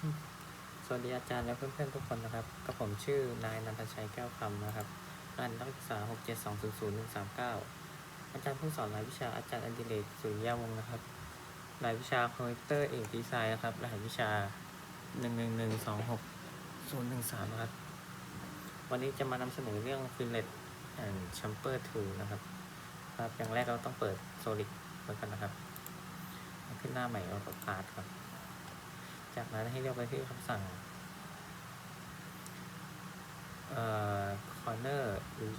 สวัสดีอาจารย์และเพื่อนๆทุกคนนะครับกับผมชื่อนายนันทชัยแก้วคำนะครับรหัสนักศึกษา 67200139 อาจารย์ผู้สอนรายวิชาอาจารย์อดิเรกสุริยวงศ์นะครับรายวิชาคอมพิวเตอร์เอกดีไซน์นะครับรหัสวิชา 11126013นะครับ วันนี้จะมานำเสนอเรื่อง Fillet and Chamfer Tool นะครับครับอย่างแรกเราต้องเปิด Solid ไว้กันนะครับ ขึ้นหน้าใหม่เราก็พาดครับ จากนั้นให้เลือกไปที่คำสั่งเอ่อ corner หรือ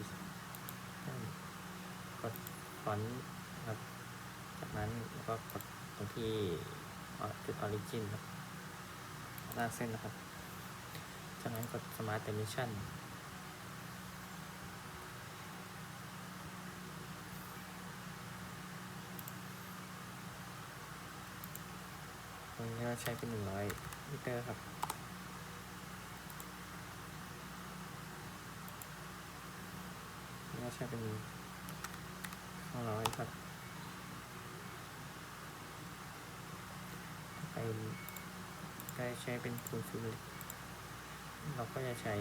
กดฟอนต์ครับ จากนั้นก็กดตรงที่จุด origin ครับหน้าเส้นนะครับ จากนั้นกด smart dimension ตรงนี้เราใช้เป็น100มิเตอร์ครับนี่ก็ใช้เป็นร้อยครับ ไปก็ใช้เป็นคูณฟิลเราก็จะใช้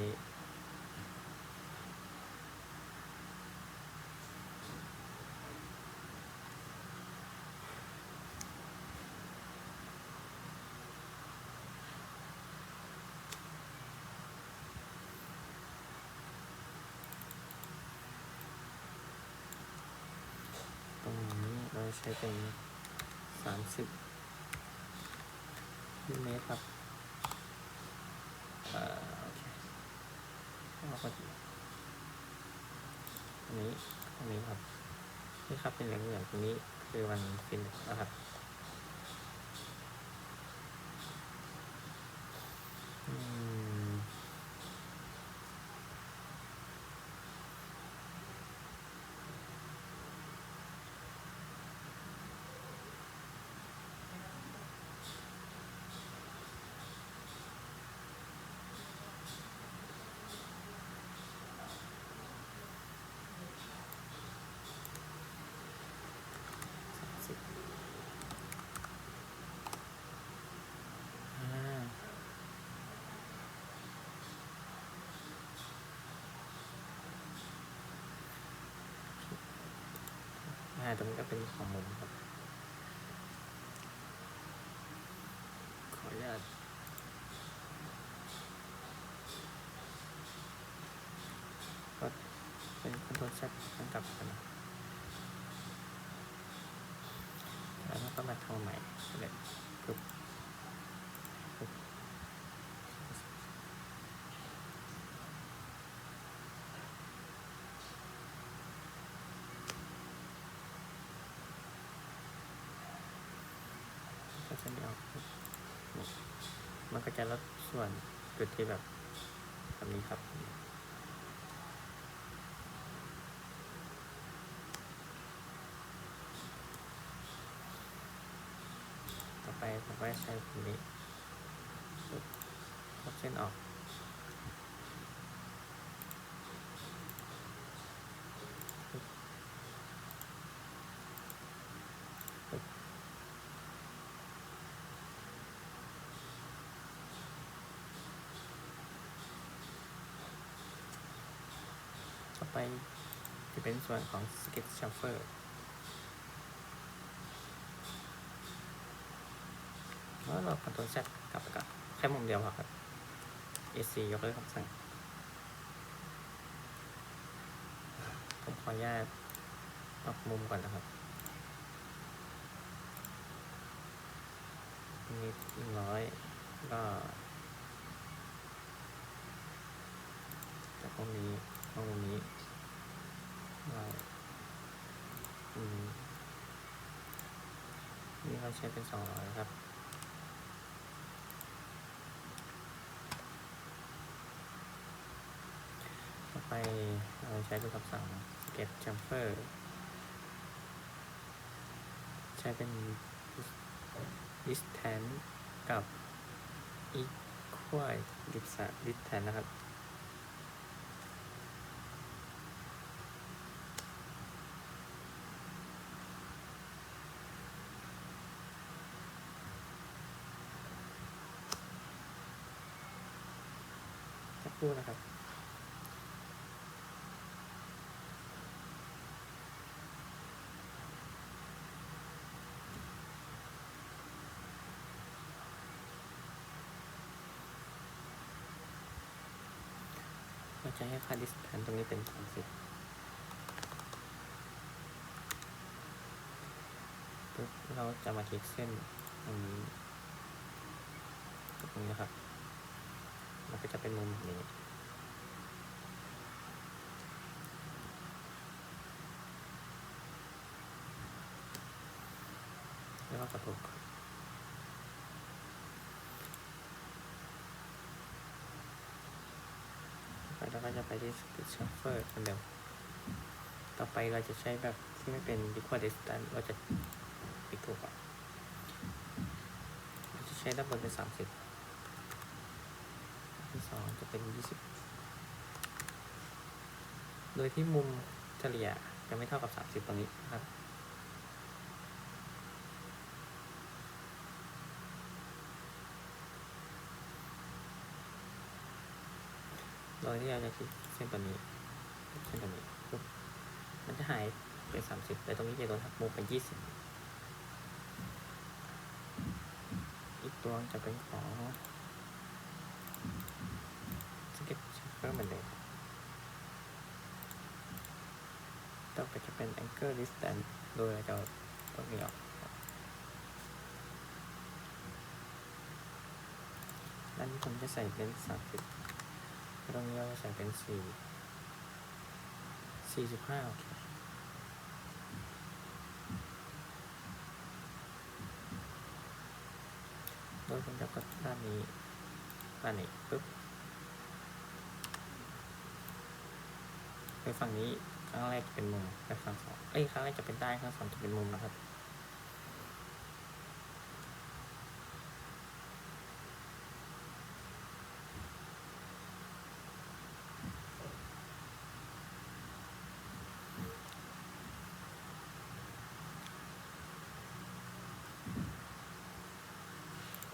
ตรงนี้ เราใช้เป็นสามสิบมิลลิเมตรครับอ่อโอเคเราก็อันนี้อันนี้ครับ นี่ครับเป็นเหลืองเหลืองๆตรงนี้คือวันฟินนะครับ อืม สามสิบอ่าอ่า ตรงนี้ก็เป็นของมุมครับ ขออนุญาตก็เป็นคอนโทรลแซตั้งกลับกันนะแล้วก็มาทำใหม่เลยปึ๊บ ก็จะไม่ออกมันก็จะลดส่วนจุดที่แบบแบบนี้ครับต่อไปผมก็ใช้ตรงนี้ลบเส้นออกปึ๊บปึ๊บต่อไป จะเป็นส่วนของ Sketch Shuffle แล้วเราคอนโทรลแซกลับไปก่อนแค่มุมเดียวพอครับ AC ยกเลิกคำสั่ง ผมขออนุญาตปรับมุมก่อนนะครับนี่หนึ่งร้อยก็จากตรงนี้ตรงนี้ นี่เราใช้เป็นสองร้อยครับต่อไปเราใช้เป็นคำสั่ง get jumper ใช้เป็น distance กับ equal distance นะครับ ครู่นะครับเราจะให้ค่า distance ตรงนี้เป็น30ปุ๊บเราจะมาคลิกเส้นตรงนี้ตรงนี้นะครับ จะเป็นมุมแบบนี้ แล้วก็กระตุกไปแล้วก็จะไปที่ Speed Shuffle เหมือนเดิมต่อไปเราจะใช้แบบที่ไม่เป็น Liquid Distance เราจะปิดถูกอะเราจะใช้ด้านบนเป็น30 ที่สองจะเป็น20โดยที่มุมเฉลี่ยจะไม่เท่ากับ30ตรงนี้นะครับโดยที่เราจะคลิกเส้นตัวนี้เส้นตัวนี้ปุ๊บมันจะหายไปสามสิบแต่ตรงนี้จะโดนหักมุมเป็นยี่สิบอีกตัวจะเป็นของ ก็ตก็เหมือนเดิมต่อไปจะเป็น anchor distance โดยเราจะเอาตัวนี้ออกด้านนี้ผมจะใส่เป็นสามสิบตรงนี้เราใส่เป็นสี่สี่สิบห้าโอเคโดยผมจะกดด้านนี้ด้านนี้ปุ๊บ ไปฝั่งนี้ครั้งแรกจะเป็นมุมไปฝั่งสองเอ้ยครั้งแรกจะเป็นใต้ครั้งสองจะเป็นมุมนะครับ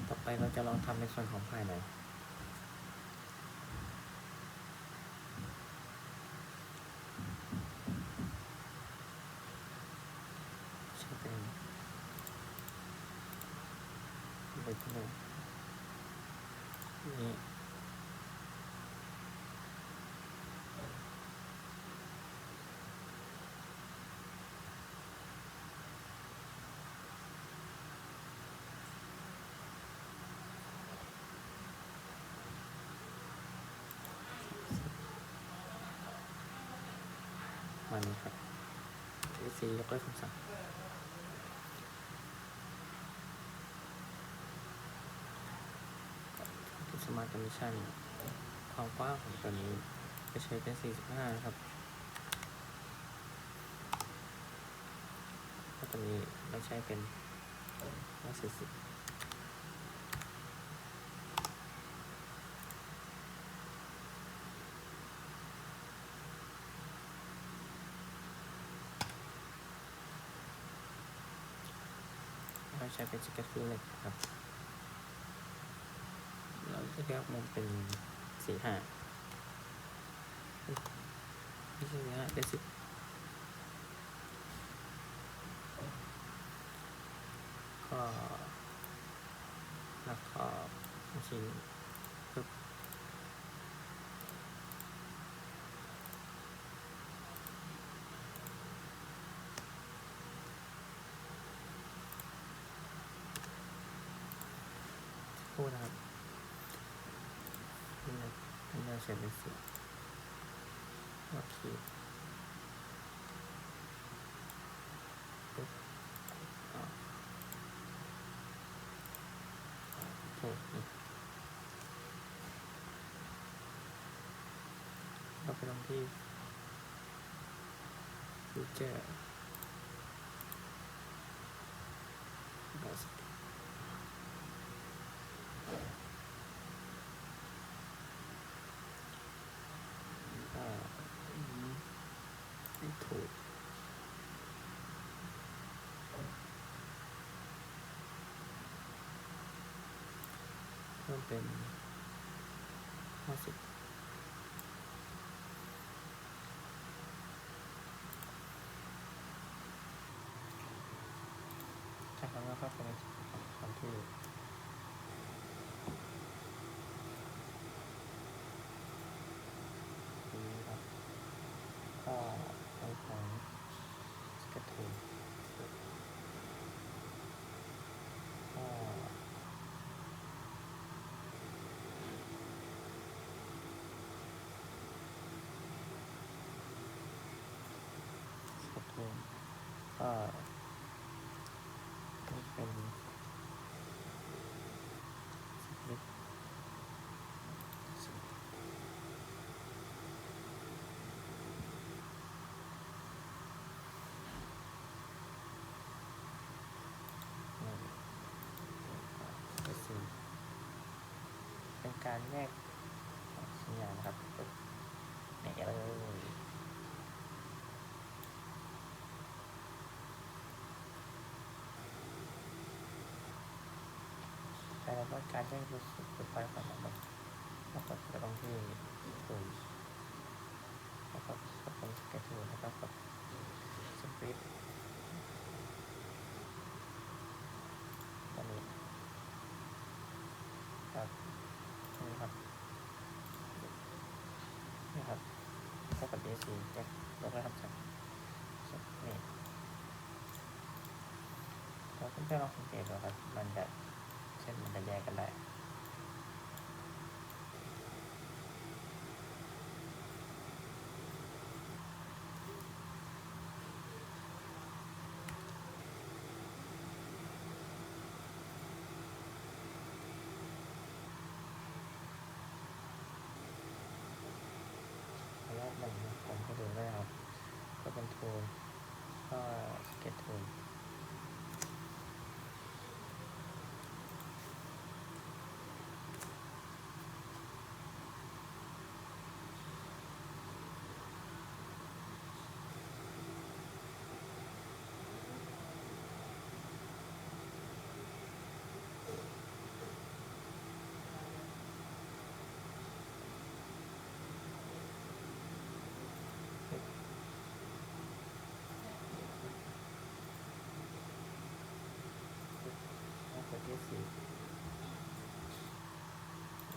ต่อไปเราจะลองทำในส่วนของภายใน ใช่เป็นไปที่ไหนนี่ มานี้ครับวิซียกเลิกคำสั่งสมาร์ทคอมมิชชั่นความกว้างของตัวนี้จะใช้เป็น 45 นะครับถ้าตัวนี้เราใช้เป็น140 ใช้เป็นสเก็ตฟิลเลยครับเราจะเลือกมุมเป็นสี่ห้าไม่ใช่สี่ห้าเป็นสิบก็แล้วก็ชิ้นปึ๊บพูด นะครับนี่นะนี่เราใช้เป็นสีโอเคปุ๊บอ่าถูกนี่เราไปลงที่ฟิวเจอร์บอสอ่ มันเป็นห้าสิบจากนั้นก็เป็นคำที่ ก็เป็นเป็นการแยกสัญญาณครับปึ๊บนี่เลย แต่าการแจ้รู้สึกเป็นไฟล์ของมันแล้วก็จะต้องที่ถูกแล้วก็กดตรงสเกจทูแล้วก็กดสปริตตัวนี้ครับนี่ครับนี่ครับถ้ากด ESC แยกยกได้ครับจากนี่เราเพื่อนๆลองสังเกตดูครับมันจะ ช่นมันจะแยกกันได้ระยะหนึ่งผมก็ดูได้ครับ ก็เป็นทูลก็สเก็ตทูล แล้วกดที่สี่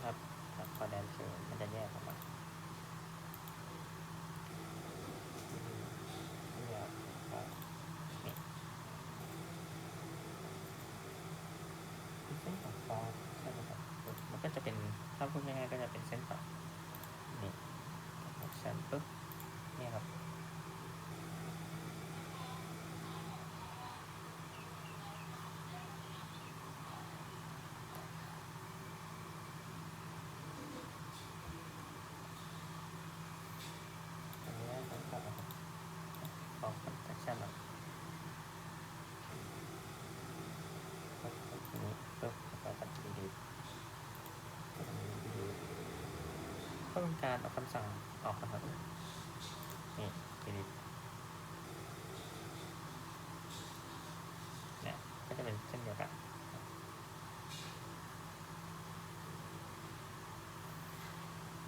ครับครับพอแดนเซอร์มันจะแยกออกมานี่ครับครับนี่เป็นเส้นของฟอสใช่ไหมครับมันก็ จะเป็นถ้าพูดง่ายๆก็จะเป็นเส้นต่อนี่ออปชั่นปุ๊บนี่ครับ อันนี้ต้องตัดนะครับออกคอนแทคชั่นออกปึ๊บปึ๊บนี้ปึ๊บแล้วก็ดีดีดี ก็เป็นการเอาคำสั่งออกนะครับ นี่ดีดีเนี่ย ก็จะเป็นเช่นเดียวกัน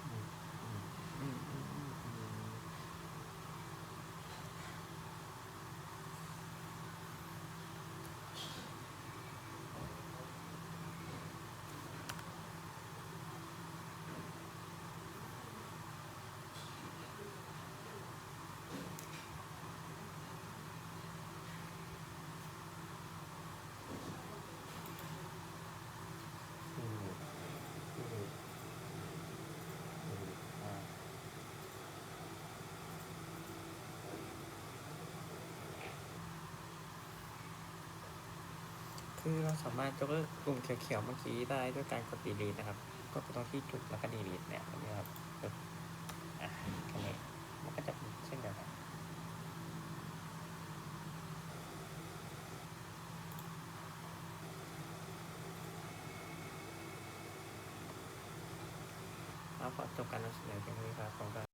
อืมอืมอืมอืมอืมอืม อืมอืมอืมอ่า คือเราสามารถยกเลิกกลุ่มเขียวๆเมื่อกี้ได้ด้วยการกด delete นะครับ ก็กดตรงที่จุดแล้วก็ delete เนี่ยตรงนี้ครับอะตรงนี้มันก็จะเป็นเช่นเดียวกันแล้วขอจบการนำเสนอเพียงเท่านี้ครับขอบคุณครับ